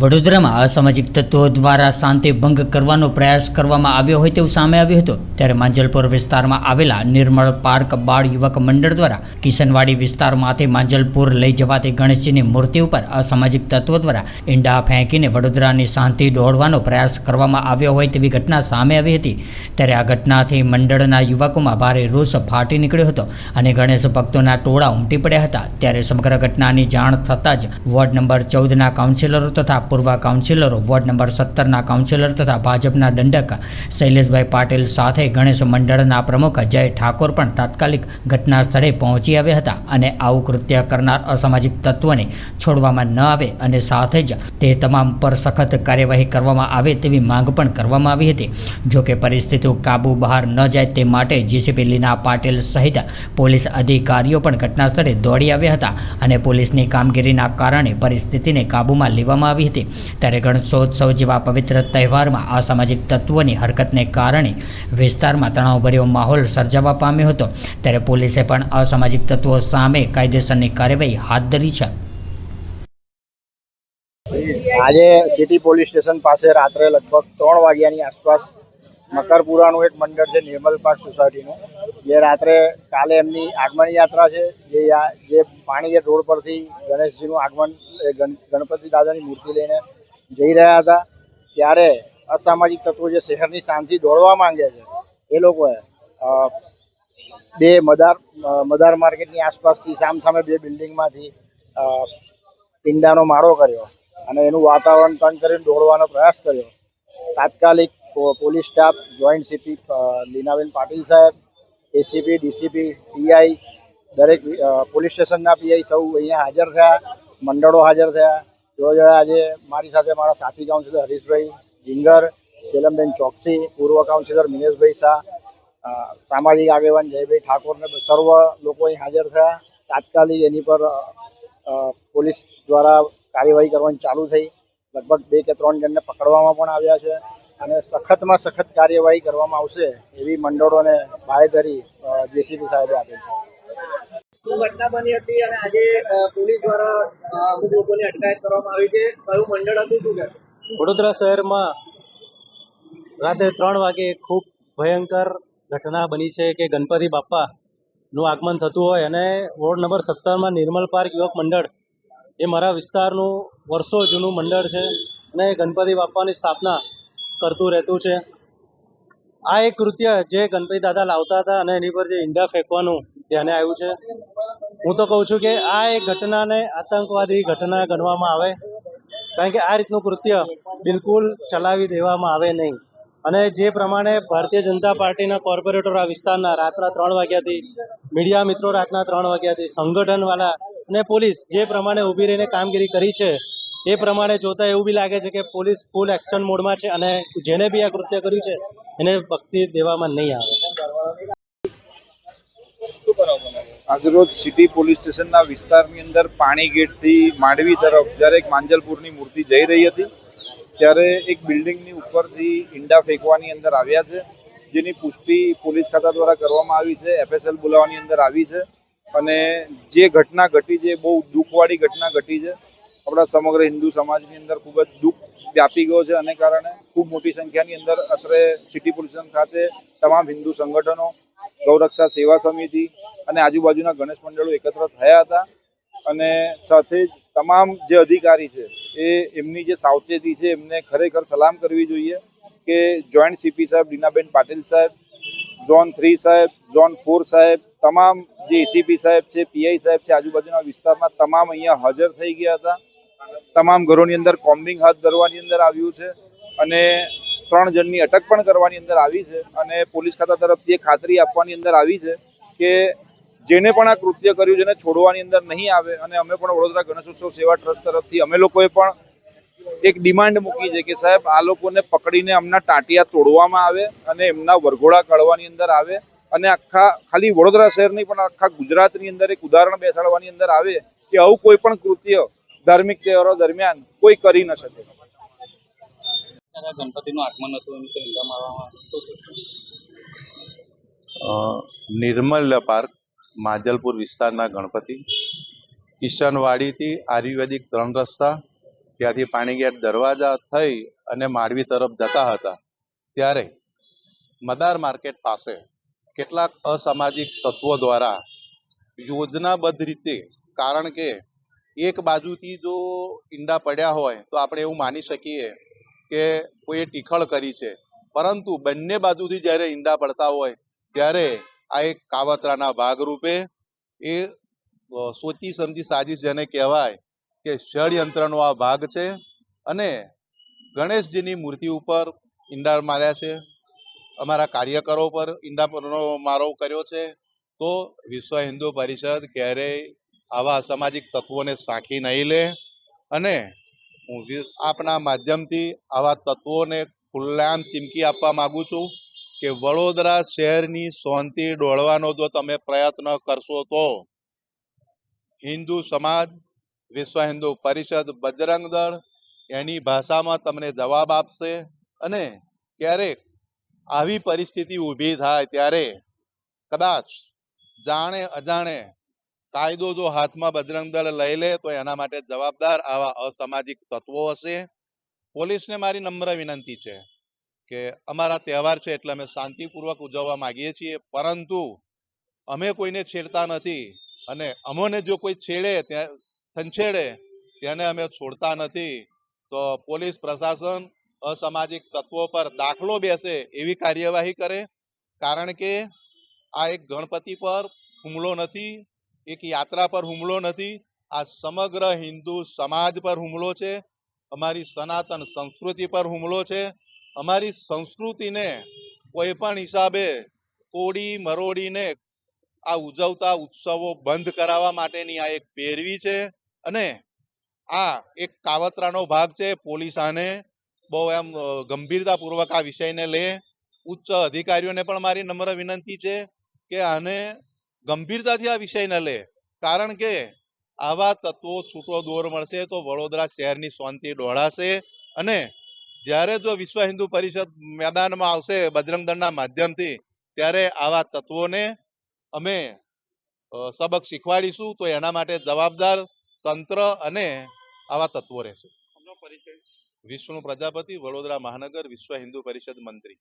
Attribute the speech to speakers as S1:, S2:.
S1: વડોદરામાં અસામાજિક તત્વો દ્વારા શાંતિ ભંગ કરવાનો પ્રયાસ કરવામાં આવ્યો હોય તેવું સામે આવ્યું હતું. ત્યારે માંજલપુર વિસ્તારમાં આવેલા નિર્મળ પાર્ક બાળ યુવક મંડળ દ્વારા કિશનવાડી વિસ્તારમાંથી માંજલપુર લઈ જવાતી ગણેશજીની મૂર્તિ ઉપર અસામાજિક તત્વો દ્વારા ઈંડા ફેંકીને વડોદરાની શાંતિ દોડવાનો પ્રયાસ કરવામાં આવ્યો હોય તેવી ઘટના સામે આવી હતી. ત્યારે આ ઘટનાથી મંડળના યુવકોમાં ભારે રોષ ફાટી નીકળ્યો હતો અને ગણેશ ભક્તોના ટોળા ઉમટી પડ્યા હતા. ત્યારે સમગ્ર ઘટનાની જાણ થતાં જ વોર્ડ નંબર ચૌદના કાઉન્સિલરો તથા પૂર્વ કાઉન્સિલરો વોર્ડ નંબર સત્તરના કાઉન્સિલર તથા ભાજપના દંડક શૈલેષભાઈ પાટીલ સાથે ગણેશ મંડળના પ્રમુખ જય ઠાકોર પણ તાત્કાલિક ઘટના સ્થળે પહોંચી આવ્યા હતા અને આવું કૃત્ય કરનાર અસામાજિક તત્વોને છોડવામાં ન આવે અને સાથે જ તે તમામ પર સખત કાર્યવાહી કરવામાં આવે તેવી માંગ પણ કરવામાં આવી હતી. જોકે પરિસ્થિતિઓ કાબુ બહાર ન જાય તે માટે જીસીપી લીના પાટીલ સહિત પોલીસ અધિકારીઓ પણ ઘટના સ્થળે દોડી આવ્યા હતા અને પોલીસની કામગીરીના કારણે પરિસ્થિતિને કાબૂમાં લેવામાં આવી હતી. ત્યારે ગણેશોત્સવ જેવા પવિત્ર તહેવારમાં અસામાજિક તત્વોની હરકતને કારણે વિસ્તારમાં તણાવભર્યો માહોલ સર્જાવા પામ્યો હતો. ત્યારે પોલીસે પણ અસામાજિક તત્વો સામે કાયદેસરની કાર્યવાહી હાથ ધરી છે.
S2: આજે સિટી પોલીસ સ્ટેશન પાસે રાત્રે લગભગ ત્રણ વાગ્યાની આસપાસ મકરપુરાનું એક મંડળ છે, નિર્મલ પાર્ક સોસાયટીનું. જે રાત્રે કાલે એમની આગમન યાત્રા છે, જે જે રોડ પરથી ગણેશજીનું આગમન ગણપતિ દાદાની મૂર્તિ લઈને જઈ રહ્યા હતા. ત્યારે અસામાજિક તત્વો જે શહેરની શાંતિ દોડવા માંગે છે એ લોકોએ બે મદાર મદાર માર્કેટની આસપાસથી સામસામે બે બિલ્ડિંગમાંથી અ, ઈંડાનો મારો કર્યો અને એનું વાતાવરણ તંગ કરીને દોડવાનો પ્રયાસ કર્યો. તાત્કાલિક police staff joint CP Leenaben Patil સાહેબ એસીપી ડીસીપી પીઆઈ દરેક પોલીસ સ્ટેશનના પીઆઈ સૌ અહીંયા હાજર થયા. મંડળો હાજર થયા. જો જો આજે મારી સાથે મારા સાથી કાઉન્સિલર હરીશભાઈ જીંગર, શેલમબેન ચોકસી, પૂર્વ કાઉન્સિલર મિનેશભાઈ શાહ સામાજિક આગેવાન જયભાઈ ઠાકોરને સર્વ લોકો અહીં હાજર થયા. તાત્કાલિક એની પર પોલીસ દ્વારા કાર્યવાહી કરવાની ચાલુ થઈ. લગભગ બે કે ત્રણ જણને પકડવામાં પણ આવ્યા છે અને સખતમાં સખત કાર્યવાહી કરવામાં આવશે એવી મંડળોને બાહેધરી જેસીબી સાહેબે આપેલ છે.
S3: ઘટના બની હતી અને આજે પોલીસ દ્વારા અમુક લોકોની અટકાયત કરવામાં આવી છે. કયું મંડળ હતું, શું
S4: વડોદરા શહેરમાં રાતે ત્રણ વાગે ખૂબ ભયંકર ઘટના બની છે કે ગણપતિ બાપ્પાનું આગમન થતું હોય અને વોર્ડ નંબર સત્તરમાં નિર્મલ પાર્ક યુવક મંડળ એ મારા વિસ્તારનું વર્ષો જૂનું મંડળ છે અને ગણપતિ બાપ્પાની સ્થાપના કરતું રહેતું છે. આ એક કૃત્ય જે ગણપતિ દાદા લાવતા હતા અને એની પર જે ઈંડા ફેંકવાનું ધ્યાને આવ્યું છે. હું તો કહું છું કે આ એક ઘટનાને આતંકવાદી ઘટના ગણવામાં આવે. કારણ કે આ રીતનું કૃત્ય બિલકુલ ચલાવી દેવામાં આવે નહીં. અને જે પ્રમાણે ભારતીય જનતા પાર્ટીના કોર્પોરેટરો આ વિસ્તારના રાતના ત્રણ વાગ્યાથી, મીડિયા મિત્રો રાતના ત્રણ વાગ્યાથી, સંગઠનવાળા અને પોલીસ જે પ્રમાણે ઊભી રહીને કામગીરી કરી છે, એ પ્રમાણે જોતા એવું બી લાગે છે કે પોલીસ ફૂલ એક્શન મોડમાં છે અને જેને બી આ કૃત્ય કર્યું છે, એને બક્ષી દેવામાં નહીં આવે.
S5: આજરોજ સિટી પોલીસ સ્ટેશનના વિસ્તારની અંદર પાણી ગેટથી માંડવી તરફ જ્યારે એક માંજલપુરની મૂર્તિ જઈ રહી હતી, ત્યારે એક બિલ્ડિંગની ઉપરથી ઈંડા ફેંકવાની અંદર આવ્યા છે, જેની પુષ્ટિ પોલીસ ખાતા દ્વારા કરવામાં આવી છે, એફએસએલ બોલાવવાની અંદર આવી છે અને જે ઘટના ઘટી છે બહુ દુઃખવાળી ઘટના ઘટી છે. આપણા સમગ્ર હિન્દુ સમાજની અંદર ખૂબ જ દુઃખ વ્યાપી ગયો છે અને કારણે ખૂબ મોટી સંખ્યાની અંદર અત્રે સિટી પોલીસ ખાતે તમામ હિન્દુ સંગઠનો, ગૌરક્ષા સેવા સમિતિ અને આજુબાજુના ગણેશ મંડળો એકત્ર થયા હતા. અને સાથે જ તમામ જે અધિકારી છે, એ એમની જે સાવચેતી છે, એમને ખરેખર સલામ કરવી જોઈએ કે જોઈન્ટ સીપી સાહેબ લીનાબેન પાટીલ સાહેબ, ઝોન થ્રી સાહેબ, ઝોન ફોર સાહેબ, તમામ જે એસીપી સાહેબ છે, પીઆઈ સાહેબ છે, આજુબાજુના વિસ્તારમાં તમામ અહીંયા હાજર થઈ ગયા હતા. તમામ ઘરોની અંદર કોમ્બિંગ હાથ ધરવાની અંદર આવ્યું છે અને ત્રણ જણની અટક પણ કરવાની અંદર આવી છે અને પોલીસ ખાતા તરફથી એ ખાતરી આપવાની અંદર આવી છે કે જેને પણ આ કૃત્ય કર્યું છે છોડવાની અંદર નહીં આવે અને અમે પણ વડોદરા ગણેશોત્સવ સેવા ટ્રસ્ટ તરફથી અમે લોકોએ પણ એક ડિમાન્ડ મૂકી છે કે સાહેબ આ લોકોને પકડીને અમના ટાંટિયા તોડવામાં આવે અને એમના વરઘોડા કાઢવાની અંદર આવે અને આખા ખાલી વડોદરા શહેર નહીં પણ આખા ગુજરાતની અંદર એક ઉદાહરણ બેસાડવાની અંદર આવે કે આવું કોઈ પણ કૃત્ય ધાર્મિક તહેવારો દરમિયાન કોઈ કરી ન શકે.
S4: ગણપતિનું આગમન હતું એનું ઈંડા
S6: નિર્મલ પાર્ક માજલપુર વિસ્તારના ગણપતિ. કિશનવાડીથી આયુર્વેદિક ત્રણ રસ્તા, ત્યાંથી પાણીગેટ દરવાજા થઈ અને માંડવી તરફ જતા હતા. ત્યારે મદાર માર્કેટ પાસે કેટલાક અસામાજિક તત્વો દ્વારા યોજનાબદ્ધ રીતે, કારણ કે એક બાજુથી જો ઈંડા પડ્યા હોય, તો આપણે એવું માની શકીએ કે કોઈએ ટીખળ કરી છે. પરંતુ બંને બાજુથી જ્યારે ઈંડા પડતા હોય, ત્યારે આ એક કાવતરાના ભાગરૂપે એ સોચી સમજી સાજિશ જેને કહેવાય કે ષડયંત્રનો આ ભાગ છે અને ગણેશજીની મૂર્તિ ઉપર ઈંડા માર્યા છે. અમારા કાર્યકરો પર ઈંડા પરનો મારો કર્યો છે. તો વિશ્વ હિન્દુ પરિષદ ક્યારેય આવા અસામાજિક તત્વોને સાંખી નહીં લે અને હું આપના માધ્યમથી આવા તત્વોને ખુલ્લામ ચીમકી આપવા માગું છું. કે વડોદરા શહેરની શાંતિ ડોળવાનો જો તમે પ્રયત્ન કરશો તો હિન્દુ સમાજ, વિશ્વ હિન્દુ પરિષદ, બજરંગ દળ એની ભાષામાં તમને જવાબ આપશે અને ક્યારેક આવી પરિસ્થિતિ ઊભી થાય ત્યારે કદાચ જાણે અજાણે કાયદો જો હાથમાં બજરંગ દળ લઈ લે તો એના માટે જવાબદાર આવા અસામાજિક તત્વો હશે. પોલીસને મારી નમ્ર વિનંતી છે. કે અમારા તહેવાર છે એટલે અમે શાંતિપૂર્વક ઉજવવા માંગીએ છીએ, પરંતુ અમે કોઈને છેડતા નથી અને અમોને જો કોઈ છેડે, ત્યાં છંછેડે, તેને અમે છોડતા નથી. તો પોલીસ પ્રશાસન અસામાજિક તત્વો પર દાખલો બેસે એવી કાર્યવાહી કરે, કારણ કે આ એક ગણપતિ પર હુમલો નથી, એક યાત્રા પર હુમલો નથી, આ સમગ્ર હિન્દુ સમાજ પર હુમલો છે, અમારી સનાતન સંસ્કૃતિ પર હુમલો છે અમારી સંસ્કૃતિને કોઈ પણ હિસાબે તોડી મરોડીને આ ઉજવતા ઉત્સવો બંધ કરાવવા માટેની આ એક પેરવી છે અને આ એક કાવતરાનો ભાગ છે. પોલીસ આને બહુ એમ ગંભીરતાપૂર્વક આ વિષયને લે ઉચ્ચ અધિકારીઓને પણ મારી નમ્ર વિનંતી છે કે આને ગંભીરતાથી આ વિષયને લે કારણ કે આવા તત્વો છૂટો દોર મળશે તો વડોદરા શહેરની શાંતિ ડોળાશે અને જ્યારે જો વિશ્વ હિન્દુ પરિષદ મેદાનમાં આવશે બજરંગ દળના માધ્યમથી ત્યારે આવા તત્વોને અમે સબક શીખવાડીશું તો એના માટે જવાબદાર તંત્ર અને આવા તત્વો રહેશે. વિષ્ણુ પ્રજાપતિ વડોદરા મહાનગર વિશ્વ હિન્દુ પરિષદ મંત્રી.